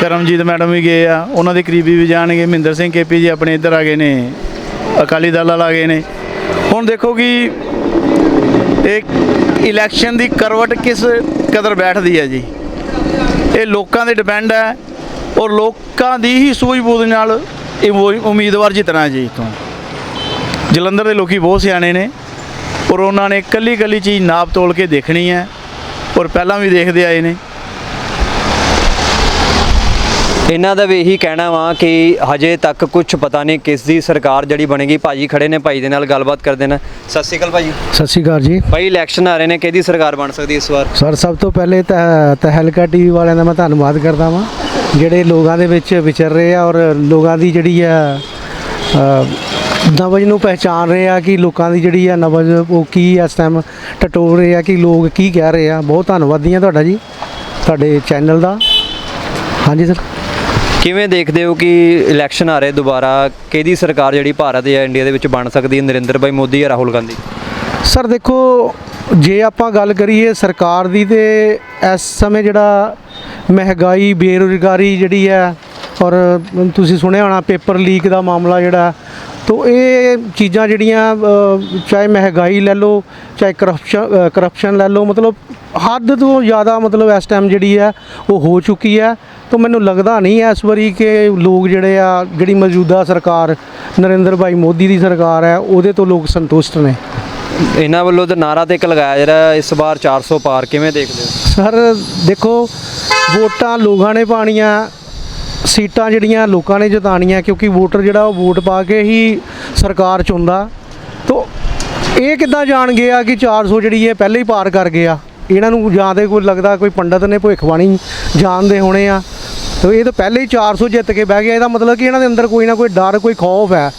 ਕਰਮਜੀਤ ਮੈਡਮ ਵੀ ਗਏ ਆ ਉਹਨਾਂ ਦੇ ਕਰੀਬੀ ਵੀ ਜਾਣਗੇ। ਮਹਿੰਦਰ ਸਿੰਘ ਕੇਪੀ ਜੀ ਆਪਣੇ ਇੱਧਰ ਆ ਗਏ ਨੇ ਅਕਾਲੀ ਦਲ ਵਾਲਾ ਆ ਗਏ ਨੇ। ਹੁਣ ਦੇਖੋ ਕਿ ਇਹ ਇਲੈਕਸ਼ਨ ਦੀ ਕਰਵਟ ਕਿਸ ਕਦਰ ਬੈਠਦੀ ਹੈ ਜੀ? ਇਹ ਲੋਕਾਂ ਦੇ ਡਿਪੈਂਡ ਹੈ ਔਰ ਲੋਕਾਂ ਦੀ ਹੀ ਸੂਝ-ਬੂਝ ਨਾਲ ਇਹ ਉਮੀਦਵਾਰ ਜਿੱਤਣਾ ਹੈ ਜੀ ਇੱਥੋਂ। ਜਲੰਧਰ ਦੇ ਲੋਕੀ ਬਹੁਤ ਸਿਆਣੇ ਨੇ ਔਰ ਉਹਨਾਂ ਨੇ ਕੱਲੀ ਕੱਲੀ ਚੀਜ਼ ਨਾਪ ਤੋਲ ਕੇ ਦੇਖਣੀ ਹੈ ਔਰ ਪਹਿਲਾਂ ਵੀ ਦੇਖਦੇ ਆਏ ਨੇ। ਇਹਨਾਂ ਦਾ ਵੀ ਇਹੀ ਕਹਿਣਾ ਵਾ ਕਿ ਹਜੇ ਤੱਕ ਕੁਝ ਪਤਾ ਨਹੀਂ ਕਿਸ ਦੀ ਸਰਕਾਰ ਜਿਹੜੀ ਬਣੇਗੀ। ਭਾਜੀ ਖੜੇ ਨੇ ਭਾਈ ਦੇ ਨਾਲ ਗੱਲਬਾਤ ਕਰਦੇ ਨੇ। ਸਤਿ ਸ਼੍ਰੀ ਅਕਾਲ ਭਾਜੀ ਸਤਿ ਸ਼੍ਰੀ ਅਕਾਲ ਜੀ। ਭਾਈ ਇਲੈਕਸ਼ਨ ਆ ਰਹੇ ਨੇ ਕਿਹਦੀ ਸਰਕਾਰ ਬਣ ਸਕਦੀ ਇਸ ਵਾਰ? ਸਰ ਸਭ ਤੋਂ ਪਹਿਲੇ ਤਾਂ ਤਹਿਲਕਾ ਟੀਵੀ ਵਾਲਿਆਂ ਦਾ ਮੈਂ ਧੰਨਵਾਦ ਕਰਦਾ ਵਾਂ। ਜਿਹੜੇ ਲੋਕਾਂ ਦੇ ਵਿੱਚ ਵਿਚਰ ਰਹੇ ਆ ਔਰ ਲੋਕਾਂ ਦੀ ਜਿਹੜੀ ਆ ਨਵਜ਼ ਨੂੰ ਪਹਿਚਾਨ ਰਹੇ ਆ ਕਿ ਲੋਕਾਂ ਦੀ ਜਿਹੜੀ ਆ ਨਵਜ਼ ਉਹ ਕੀ ਇਸ ਟਾਈਮ ਟਟੋਲ ਰਹੇ ਆ ਕਿ ਲੋਕ ਕੀ ਕਹਿ ਰਹੇ ਆ। ਬਹੁਤ ਧੰਨਵਾਦੀ ਆ ਤੁਹਾਡਾ ਜੀ, ਤੁਹਾਡੇ ਚੈਨਲ ਦਾ। ਹਾਂਜੀ ਸਰ ਕਿਵੇਂ ਦੇਖਦੇ ਹੋ ਕਿ ਇਲੈਕਸ਼ਨ ਆ ਰਹੇ ਦੁਬਾਰਾ? ਕਿਹਦੀ ਸਰਕਾਰ ਜਿਹੜੀ ਭਾਰਤ ਜਾਂ ਇੰਡੀਆ ਦੇ ਵਿੱਚ ਬਣ ਸਕਦੀ ਹੈ? ਨਰਿੰਦਰ ਭਾਈ ਮੋਦੀ ਜਾਂ ਰਾਹੁਲ ਗਾਂਧੀ? ਸਰ, ਦੇਖੋ, ਜੇ ਆਪਾਂ ਗੱਲ ਕਰੀਏ ਸਰਕਾਰ ਦੀ ਤੇ ਇਸ ਸਮੇਂ ਜਿਹੜਾ ਮਹਿੰਗਾਈ, ਬੇਰੁਜ਼ਗਾਰੀ ਜਿਹੜੀ ਹੈ, ਔਰ ਤੁਸੀਂ ਸੁਣਿਆ ਹੋਣਾ ਪੇਪਰ ਲੀਕ ਦਾ ਮਾਮਲਾ ਜਿਹੜਾ, ਤੋ ਇਹ ਚੀਜ਼ਾਂ ਜਿਹੜੀਆਂ ਚਾਹੇ ਮਹਿੰਗਾਈ ਲੈ ਲਓ, ਚਾਹੇ ਕਰਪਸ਼ਨ ਕਰਪਸ਼ਨ ਲੈ ਲਓ, ਮਤਲਬ ਹੱਦ ਤੋਂ ਜ਼ਿਆਦਾ ਮਤਲਬ ਇਸ ਟਾਈਮ ਜਿਹੜੀ ਹੈ, ਉਹ ਹੋ ਚੁੱਕੀ ਹੈ। ਤੋ ਮੈਨੂੰ ਲੱਗਦਾ ਨਹੀਂ ਹੈ ਇਸ ਵਾਰੀ ਕਿ ਲੋਕ ਜਿਹੜੇ ਆ, ਜਿਹੜੀ ਮੌਜੂਦਾ ਸਰਕਾਰ ਨਰਿੰਦਰ ਭਾਈ ਮੋਦੀ ਦੀ ਸਰਕਾਰ ਹੈ, ਉਹਦੇ ਤੋਂ ਲੋਕ ਸੰਤੁਸ਼ਟ ਨੇ। ਇਹਨਾਂ ਵੱਲੋਂ ਤਾਂ ਨਾਰਾ ਤੇ ਇੱਕ ਲਗਾਇਆ ਜਿਹੜਾ ਇਸ ਵਾਰ 400 ਪਾਰ ਕਿਵੇਂ ਦੇਖਦੇ ਹੋ? ਸਰ, ਦੇਖੋ, ਵੋਟਾਂ ਲੋਕਾਂ ਨੇ ਪਾਣੀਆਂ ਸੀਟਾਂ ਜਿਹੜੀਆਂ ਲੋਕਾਂ ਨੇ ਜਿਤਾਣੀਆਂ ਕਿਉਂਕਿ ਵੋਟਰ ਜਿਹੜਾ ਉਹ ਵੋਟ ਪਾ ਕੇ ਹੀ ਸਰਕਾਰ ਚੁਣਦਾ। ਤੋ, ਇਹ ਕਿੱਦਾਂ ਜਾਣਗੇ ਆ ਕਿ 400 ਜਿਹੜੀ ਹੈ ਪਹਿਲੇ ਹੀ ਪਾਰ ਕਰ ਗਿਆ? ਇਹਨਾਂ ਨੂੰ ਜਾਂ ਤੇ ਕੋਈ ਲੱਗਦਾ ਕੋਈ ਪੰਡਤ ਨੇ ਭਵਿੱਖਬਾਣੀ ਜਾਣਦੇ ਹੋਣੇ ਆ। ਤੋ, ਇਹ ਤਾਂ ਪਹਿਲੇ ਹੀ 400 ਜਿੱਤ ਕੇ ਬਹਿ ਗਿਆ। ਇਹਦਾ ਮਤਲਬ ਕਿ ਇਹਨਾਂ ਦੇ ਅੰਦਰ ਕੋਈ ਨਾ ਕੋਈ ਡਰ, ਕੋਈ ਖੌਫ ਹੈ।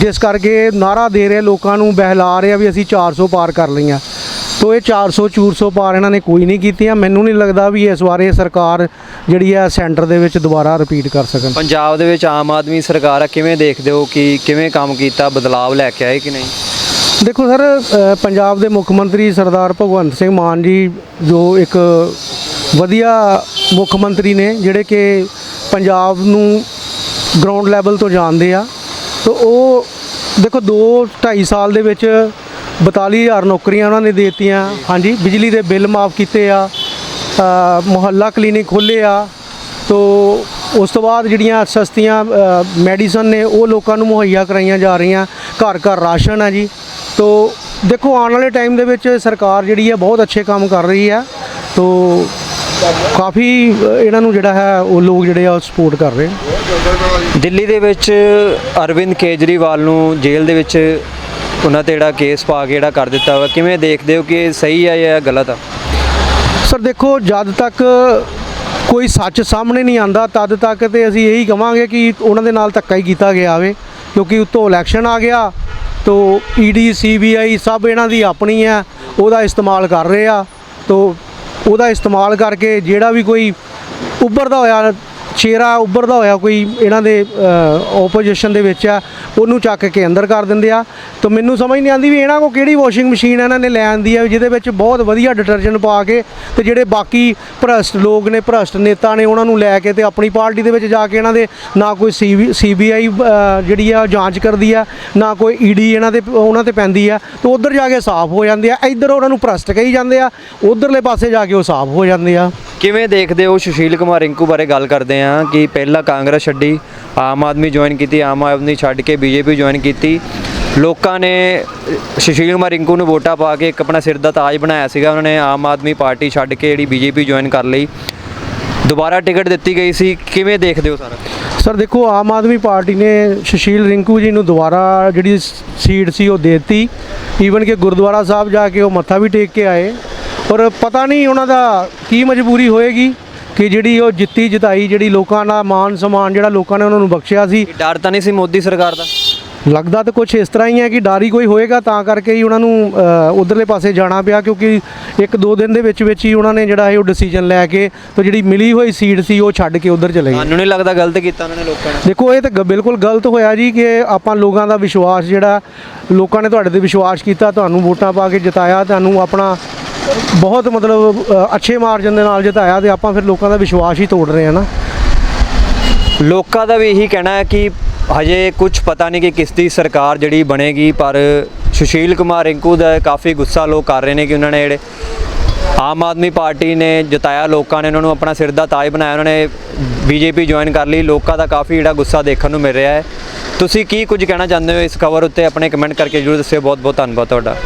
ਜਿਸ ਕਰਕੇ ਨਾਰਾ ਦੇ ਰਹੇ ਲੋਕਾਂ ਨੂੰ ਬਹਿਲਾ ਰਹੇ ਆ ਵੀ ਅਸੀਂ 400 ਪਾਰ ਕਰ ਲਈਆਂ। ਤੋ ਇਹ 400 400 ਪਾਰ ਇਹਨਾਂ ਨੇ ਕੋਈ ਨਹੀਂ ਕੀਤੀਆਂ। ਮੈਨੂੰ ਨਹੀਂ ਲੱਗਦਾ ਵੀ ਇਸ ਵਾਰ ਇਹ ਸਰਕਾਰ ਜਿਹੜੀ ਹੈ ਸੈਂਟਰ ਦੇ ਵਿੱਚ ਦੁਬਾਰਾ ਰਿਪੀਟ ਕਰ ਸਕਣ। ਪੰਜਾਬ ਦੇ ਵਿੱਚ ਆਮ ਆਦਮੀ ਸਰਕਾਰ ਆ ਕਿਵੇਂ ਦੇਖਦੇ ਹੋ ਕਿ ਕਿਵੇਂ ਕੰਮ ਕੀਤਾ ਬਦਲਾਵ ਲੈ ਕੇ ਆਏ ਕਿ ਨਹੀਂ? ਦੇਖੋ ਸਰ ਪੰਜਾਬ ਦੇ ਮੁੱਖ ਮੰਤਰੀ ਸਰਦਾਰ ਭਗਵੰਤ ਸਿੰਘ ਮਾਨ ਜੀ ਜੋ ਇੱਕ ਵਧੀਆ ਮੁੱਖ ਮੰਤਰੀ ਨੇ ਜਿਹੜੇ ਕਿ ਪੰਜਾਬ ਨੂੰ ਗਰਾਊਂਡ ਲੈਵਲ ਤੋਂ ਜਾਣਦੇ ਆ। ਤਾਂ ਉਹ ਦੇਖੋ 2 2.5 ਸਾਲ ਦੇ ਵਿੱਚ 42000 ਨੌਕਰੀਆਂ ਉਹਨਾਂ ਨੇ ਦੇ ਦਿੱਤੀਆਂ। ਹਾਂਜੀ, ਬਿਜਲੀ ਦੇ ਬਿੱਲ ਮਾਫ ਕੀਤੇ ਆ ਮੁਹੱਲਾ ਕਲੀਨਿਕ ਖੋਲ੍ਹੇ ਆ। ਤੋ ਉਸ ਤੋਂ ਬਾਅਦ ਜਿਹੜੀਆਂ ਸਸਤੀਆਂ ਮੈਡੀਸਨ ਨੇ ਉਹ ਲੋਕਾਂ ਨੂੰ ਮੁਹੱਈਆ ਕਰਾਈਆਂ ਜਾ ਰਹੀਆਂ। ਘਰ ਘਰ ਰਾਸ਼ਨ ਆ ਜੀ। ਤੋ ਦੇਖੋ ਆਉਣ ਵਾਲੇ ਟਾਈਮ ਦੇ ਵਿੱਚ ਸਰਕਾਰ ਜਿਹੜੀ ਹੈ ਬਹੁਤ ਅੱਛੇ ਕੰਮ ਕਰ ਰਹੀ ਹੈ ਤੋ ਕਾਫੀ ਇਹਨਾਂ ਨੂੰ ਜਿਹੜਾ ਹੈ ਉਹ ਲੋਕ ਜਿਹੜੇ ਆ ਉਹ ਸਪੋਰਟ ਕਰ ਰਹੇ ਦਿੱਲੀ ਦੇ ਵਿੱਚ ਅਰਵਿੰਦ ਕੇਜਰੀਵਾਲ ਨੂੰ ਜੇਲ੍ਹ ਦੇ ਵਿੱਚ ਉਹਨਾਂ ਤੇ ਜਿਹੜਾ ਕੇਸ ਪਾ ਕੇ ਜਿਹੜਾ ਕਰ ਦਿੱਤਾ ਵਾ। ਕਿਵੇਂ ਦੇਖਦੇ ਹੋ ਕਿ ਇਹ ਸਹੀ ਹੈ ਜਾਂ ਗਲਤ ਆ? ਸਰ, ਦੇਖੋ, ਜਦ ਤੱਕ ਕੋਈ ਸੱਚ ਸਾਹਮਣੇ ਨਹੀਂ ਆਂਦਾ, ਤਦ ਤੱਕ ਤੇ ਅਸੀਂ ਇਹੀ ਕਵਾਂਗੇ ਕਿ ਉਹਨਾਂ ਦੇ ਨਾਲ ਧੱਕਾ ਹੀ ਕੀਤਾ ਗਿਆ ਵੇ। ਕਿਉਂਕਿ ਉੱਤੋਂ ਇਲੈਕਸ਼ਨ ਆ ਗਿਆ, ਤੋ ਈਡੀ ਸੀਬੀਆਈ ਸਭ ਇਹਨਾਂ ਦੀ ਆਪਣੀ ਹੈ ਉਹਦਾ ਇਸਤੇਮਾਲ ਕਰ ਰਹੇ ਆ। ਤੋ ਉਹਦਾ ਇਸਤੇਮਾਲ ਕਰਕੇ ਜਿਹੜਾ ਵੀ ਕੋਈ ਉੱਭਰਦਾ ਹੋਇਆ ਚਿਹਰਾ ਉੱਭਰਦਾ ਹੋਇਆ ਕੋਈ ਇਹਨਾਂ ਦੇ ਆਪੋਜੀਸ਼ਨ ਦੇ ਵਿੱਚ ਆ, ਉਹਨੂੰ ਚੱਕ ਕੇ ਅੰਦਰ ਕਰ ਦਿੰਦੇ ਆ। ਤਾਂ ਮੈਨੂੰ ਸਮਝ ਨਹੀਂ ਆਉਂਦੀ ਵੀ ਇਹਨਾਂ ਕੋ ਕਿਹੜੀ ਵਾਸ਼ਿੰਗ ਮਸ਼ੀਨ ਇਹਨਾਂ ਨੇ ਲੈ ਆਂਦੀ ਆ, ਜਿਹਦੇ ਵਿੱਚ ਬਹੁਤ ਵਧੀਆ ਡਿਟਰਜੈਂਟ ਪਾ ਕੇ ਤੇ ਜਿਹੜੇ ਬਾਕੀ ਭ੍ਰਸ਼ਟ ਲੋਕ ਨੇ, ਭ੍ਰਸ਼ਟ ਨੇਤਾ ਨੇ, ਉਹਨਾਂ ਨੂੰ ਲੈ ਕੇ ਤੇ ਆਪਣੀ ਪਾਰਟੀ ਦੇ ਵਿੱਚ ਜਾ ਕੇ ਇਹਨਾਂ ਦੇ ਨਾ ਕੋਈ ਸੀਬੀਆਈ ਜਿਹੜੀ ਆ ਜਾਂਚ ਕਰਦੀ ਆ, ਨਾ ਕੋਈ ਈਡੀ ਇਹਨਾਂ ਦੇ, ਉਹਨਾਂ ਤੇ ਪੈਂਦੀ ਆ। ਤੇ ਉਧਰ ਜਾ ਕੇ ਸਾਫ਼ ਹੋ ਜਾਂਦੇ ਆ, ਇੱਧਰ ਉਹਨਾਂ ਨੂੰ ਭ੍ਰਸ਼ਟ ਕਹੀ ਜਾਂਦੇ ਆ, ਉਧਰਲੇ ਪਾਸੇ ਜਾ ਕੇ ਉਹ ਸਾਫ਼ ਹੋ ਜਾਂਦੇ ਆ। ਕਿਵੇਂ ਦੇਖਦੇ ਹੋ ਸੁਸ਼ੀਲ ਕੁਮਾਰ ਰਿੰਕੂ ਬਾਰੇ ਗੱਲ ਕਰਦੇ ਆ ਕਿ ਪਹਿਲਾਂ ਕਾਂਗਰਸ ਛੱਡੀ, ਆਮ ਆਦਮੀ ਜੁਆਇਨ ਕੀਤੀ, ਆਮ ਆਦਮੀ ਛੱਡ ਕੇ ਬੀਜੇਪੀ ਜੁਆਇਨ ਕੀਤੀ। ਲੋਕਾਂ ਨੇ, ਸੁਸ਼ੀਲ ਕੁਮਾਰ ਰਿੰਕੂ ਨੂੰ ਵੋਟਾਂ ਪਾ ਕੇ ਇੱਕ ਆਪਣਾ ਸਿਰ ਦਾ ਤਾਜ ਬਣਾਇਆ ਸੀਗਾ। ਉਹਨਾਂ ਨੇ ਆਮ ਆਦਮੀ ਪਾਰਟੀ ਛੱਡ ਕੇ ਜਿਹੜੀ ਬੀਜੇਪੀ ਜੁਆਇਨ ਕਰ ਲਈ। ਦੁਬਾਰਾ ਟਿਕਟ ਦਿੱਤੀ ਗਈ ਸੀ। ਕਿਵੇਂ ਦੇਖਦੇ ਹੋ ਸਾਰਾ? ਸਰ, ਦੇਖੋ, ਆਮ ਆਦਮੀ ਪਾਰਟੀ ਨੇ ਸੁਸ਼ੀਲ ਰਿੰਕੂ ਜੀ ਨੂੰ ਦੁਬਾਰਾ ਜਿਹੜੀ ਸੀਟ ਸੀ ਉਹ ਦੇ ਦਿੱਤੀ। ਈਵਨ ਕਿ ਗੁਰਦੁਆਰਾ ਸਾਹਿਬ ਜਾ ਕੇ ਉਹ ਮੱਥਾ ਵੀ ਟੇਕ ਕੇ ਆਏ। ਪਰ ਪਤਾ ਨਹੀਂ ਉਹਨਾਂ ਦਾ ਕੀ ਮਜਬੂਰੀ ਹੋਏਗੀ ਕਿ ਜਿਹੜੀ ਉਹ ਜਿੱਤੀ ਜਿਤਾਈ ਜਿਹੜੀ ਲੋਕਾਂ ਦਾ ਮਾਨ ਸਨਮਾਨ ਜਿਹੜਾ ਲੋਕਾਂ ਨੇ ਉਹਨਾਂ ਨੂੰ ਬਖਸ਼ਿਆ ਸੀ। ਡਰ ਤਾਂ ਨਹੀਂ ਸੀ ਮੋਦੀ ਸਰਕਾਰ ਦਾ? ਲੱਗਦਾ ਤਾਂ ਕੁਝ ਇਸ ਤਰ੍ਹਾਂ ਹੀ ਹੈ ਕਿ ਡਾਰੀ ਕੋਈ ਹੋਏਗਾ ਤਾਂ ਕਰਕੇ ਹੀ ਉਹਨਾਂ ਨੂੰ ਉਧਰਲੇ ਪਾਸੇ ਜਾਣਾ ਪਿਆ ਕਿਉਂਕਿ ਇੱਕ ਦੋ ਦਿਨ ਦੇ ਵਿੱਚ ਵਿੱਚ ਹੀ ਉਹਨਾਂ ਨੇ ਜਿਹੜਾ ਇਹ ਉਹ ਡਿਸੀਜਨ ਲੈ ਕੇ ਤੇ ਜਿਹੜੀ ਮਿਲੀ ਹੋਈ ਸੀਟ ਸੀ ਉਹ ਛੱਡ ਕੇ ਉਧਰ ਚਲੇ ਗਏ। ਤੁਹਾਨੂੰ ਨਹੀਂ ਲੱਗਦਾ ਗਲਤ ਕੀਤਾ ਉਹਨਾਂ ਨੇ ਲੋਕਾਂ ਨੇ। ਦੇਖੋ ਇਹ ਤਾਂ ਬਿਲਕੁਲ ਗਲਤ ਹੋਇਆ ਜੀ ਕਿ ਆਪਾਂ ਲੋਕਾਂ ਦਾ ਵਿਸ਼ਵਾਸ ਜਿਹੜਾ ਲੋਕਾਂ ਨੇ ਤੁਹਾਡੇ ਤੇ ਵਿਸ਼ਵਾਸ ਕੀਤਾ ਤੁਹਾਨੂੰ ਵੋਟਾਂ ਪਾ ਕੇ ਜਿਤਾਇਆ ਤੁਹਾਨੂੰ ਆਪਣਾ ਬਹੁਤ ਮਤਲਬ ਅੱਛੇ ਮਾਰਜਨ ਦੇ ਨਾਲ ਜਿਤਾਇਆ ਤੇ ਆਪਾਂ ਫਿਰ ਲੋਕਾਂ ਦਾ ਵਿਸ਼ਵਾਸ ਹੀ ਤੋੜ ਰਹੇ ਹਾਂ ਨਾ। ਲੋਕਾਂ ਦਾ ਵੀ ਇਹੀ ਕਹਿਣਾ ਹੈ ਕਿ ਹਜੇ ਕੁਝ ਪਤਾ ਨਹੀਂ ਕਿ ਕਿਸ ਦੀ ਸਰਕਾਰ ਜਿਹੜੀ ਬਣੇਗੀ, ਪਰ ਸੁਸ਼ੀਲ ਕੁਮਾਰ ਰਿੰਕੂ ਦਾ ਕਾਫੀ ਗੁੱਸਾ ਲੋਕ ਕਰ ਰਹੇ ਨੇ ਕਿ ਉਹਨਾਂ ਨੇ ਜਿਹੜੇ ਆਮ ਆਦਮੀ ਪਾਰਟੀ ਨੇ ਜਿਤਾਇਆ, ਲੋਕਾਂ ਨੇ ਉਹਨਾਂ ਨੂੰ ਆਪਣਾ ਸਿਰ ਦਾ ਤਾਜ ਬਣਾਇਆ, ਉਹਨਾਂ ਨੇ ਬੀਜੇਪੀ ਜੁਆਇਨ ਕਰ ਲਈ, ਲੋਕਾਂ ਦਾ ਕਾਫੀ ਜਿਹੜਾ ਗੁੱਸਾ ਦੇਖਣ ਨੂੰ ਮਿਲ ਰਿਹਾ ਹੈ। ਤੁਸੀਂ ਕੀ ਕੁਝ ਕਹਿਣਾ ਚਾਹੁੰਦੇ ਹੋ ਇਸ ਖਬਰ ਉੱਤੇ? ਆਪਣੇ ਕਮੈਂਟ ਕਰਕੇ ਜਰੂਰ ਦੱਸਿਓ। ਬਹੁਤ ਬਹੁਤ ਧੰਨਵਾਦ ਤੁਹਾਡਾ।